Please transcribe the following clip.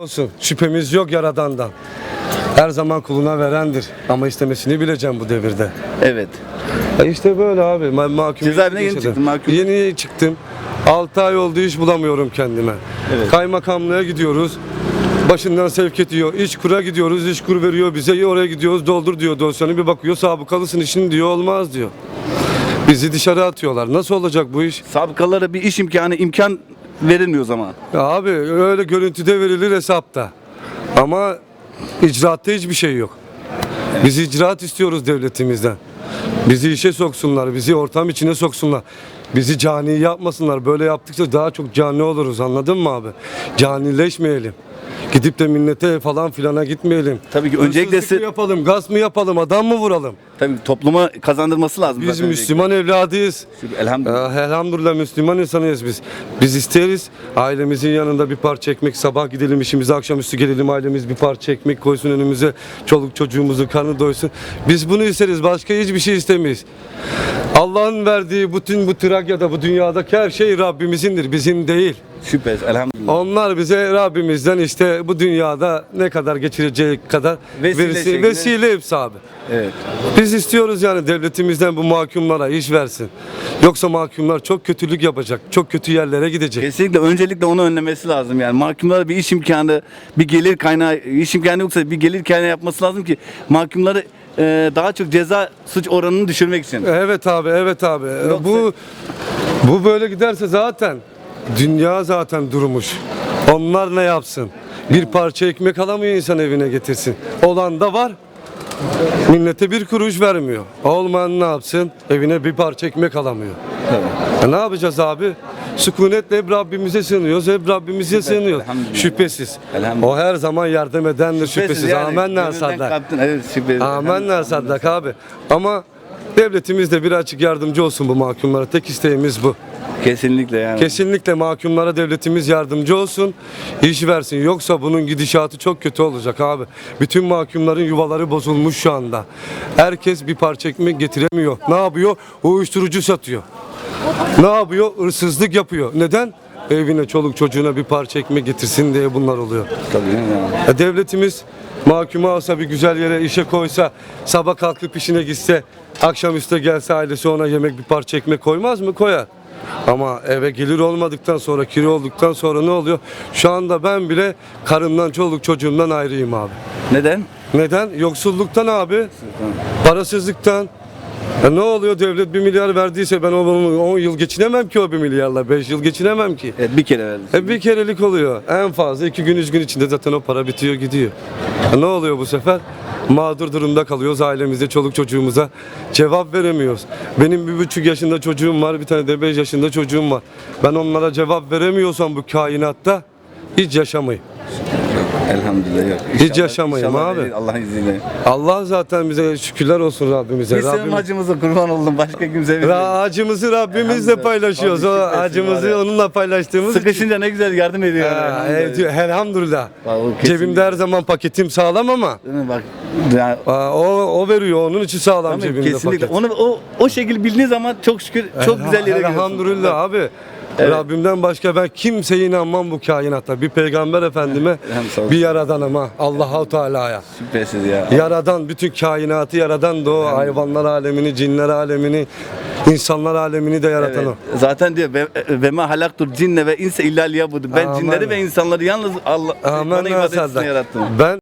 Olsun. Şüphemiz yok Yaradan'dan. Her zaman kuluna verendir. Ama istemesini bileceğim bu devirde. Evet. E işte böyle abi. Ma- mahkum Cezaevine yeni çıktın, mahkum. Yeni çıktım. 6 ay oldu iş bulamıyorum kendime. Evet. Kaymakamlığa gidiyoruz. Başından sevk ediyor. İş kura gidiyoruz. İş kur veriyor bize. Ya oraya gidiyoruz. Doldur diyor dosyanı. Bir bakıyor sabıkalısın işin diyor. Olmaz diyor. Bizi dışarı atıyorlar. Nasıl olacak bu iş? Sabıkalara bir iş imkanı imkan verilmiyor o zaman. Ya abi öyle görüntüde verilir hesapta. Ama icraatta hiçbir şey yok. Biz icraat istiyoruz devletimizden. Bizi işe soksunlar, bizi ortam içine soksunlar. Bizi cani yapmasınlar. Böyle yaptıkça daha çok cani oluruz anladın mı abi? Canileşmeyelim. Gidip de millete falan filana gitmeyelim. Tabii ki öncelikle Hırsızlık mı siz- yapalım, gaz mı yapalım, adam mı vuralım? Tabii topluma kazandırması lazım. Biz zaten Müslüman evladıyız. öncelikle. Elhamdülillah. Ya, elhamdülillah Müslüman insanıyız biz. Biz isteriz ailemizin yanında bir parça ekmek sabah gidelim işimize akşamüstü gelelim ailemiz bir parça ekmek koysun önümüze çoluk çocuğumuzun karnı doysun. Biz bunu isteriz başka hiçbir şey istemeyiz. Allah'ın verdiği bütün bu Trakya'da bu dünyadaki her şey Rabbimizindir bizim değil. Şüphesiz elhamdülillah. Onlar bize Rabbimizden işte bu dünyada ne kadar geçirecek kadar Vesile vesile, hepsi abi. Evet. Biz istiyoruz yani devletimizden bu mahkumlara iş versin. Yoksa mahkumlar çok kötülük yapacak. Çok kötü yerlere gidecek. Kesinlikle öncelikle onu önlemesi lazım yani. Mahkumlara bir iş imkanı, bir gelir kaynağı, iş imkanı yoksa bir gelir kaynağı yapması lazım ki mahkumları e, daha çok ceza suç oranını düşürmek için. Evet abi, evet abi. Yoksa- Bu bu böyle giderse zaten dünya zaten durmuş. Onlar ne yapsın? Bir parça ekmek alamıyor insan evine getirsin. Olan da var. Millete bir kuruş vermiyor. Olmayan ne yapsın? Evine bir parça ekmek alamıyor. E ne yapacağız abi? Sükunetle hep Rabbimize sığınıyoruz. Hep Rabbimize sığınıyoruz. elhamdülillah. Şüphesiz. O her zaman yardım edendir şüphesiz. yani, Amenna kaptın, Evet şüphesiz. Amenna saddak abi. Ama devletimiz de bir açık yardımcı olsun bu mahkumlara. Tek isteğimiz bu. Kesinlikle yani. Kesinlikle mahkumlara devletimiz yardımcı olsun. iş versin. Yoksa bunun gidişatı çok kötü olacak abi. Bütün mahkumların yuvaları bozulmuş şu anda. Herkes bir parça ekmek getiremiyor. Ne yapıyor? Uyuşturucu satıyor. Ne yapıyor? Hırsızlık yapıyor. Neden? Evine, çoluk çocuğuna bir parça ekmek getirsin diye bunlar oluyor. Tabii yani. Ya devletimiz mahkumu alsa bir güzel yere işe koysa sabah kalkıp işine gitse akşamüstü gelse ailesi ona yemek bir parça ekmek koymaz mı? Koyar. Ama eve gelir olmadıktan sonra kiri olduktan sonra ne oluyor? Şu anda ben bile karımdan çoluk çocuğumdan ayrıyım abi. Neden? Neden? Yoksulluktan abi. Parasızlıktan. Ya ne oluyor devlet bir milyar verdiyse ben 10 yıl geçinemem ki o bir milyarla. 5 yıl geçinemem ki. Evet, bir kere verdi. E bir kerelik oluyor. En fazla iki gün üç gün içinde zaten o para bitiyor gidiyor. E ne oluyor bu sefer? Mağdur durumda kalıyoruz ailemizde çoluk çocuğumuza. Cevap veremiyoruz. Benim bir buçuk yaşında çocuğum var bir tane de beş yaşında çocuğum var. Ben onlara cevap veremiyorsam bu kainatta hiç yaşamayın. Elhamdülillah. Yok. Hiç yaşamayayım inşallah abi. verir Allah'ın izniyle. Allah zaten bize şükürler olsun Rabbimize. Biz senin Rabbim, acımıza kurban oldum. Başka kimse bilmiyor. Ra- acımızı Rabbimizle Elhamdülillah. paylaşıyoruz. O Abi şükretsin var acımızı ya. onunla paylaştığımız için. Sıkışınca ne güzel yardım ediyor. Ha, evet, elhamdülillah. Vallahi. Cebimde her zaman paketim sağlam ama Değil mi? Bak. Ya, Aa, o, o veriyor onun için sağlam Tabii, cebimde kesinlikle. paket. Onu o o şekil bildiğin zaman çok şükür çok güzel yere geliyorsun. Elhamdülillah abi. Rabbimden başka ben kimseye inanmam bu kainatta. Bir peygamber efendime, bir yaradanıma, Allahu Teala'ya. Şüphesiz ya. Yaradan, bütün kainatı yaradan da o hayvanlar alemini, cinler alemini, insanlar alemini de yaratan Evet. o. Zaten diyor ve, ve ma halaktur cinne ve inse illa liyabudu. Ben Amen. cinleri ve insanları yalnız Allah bana Amen ibadet etsin yarattım. Ben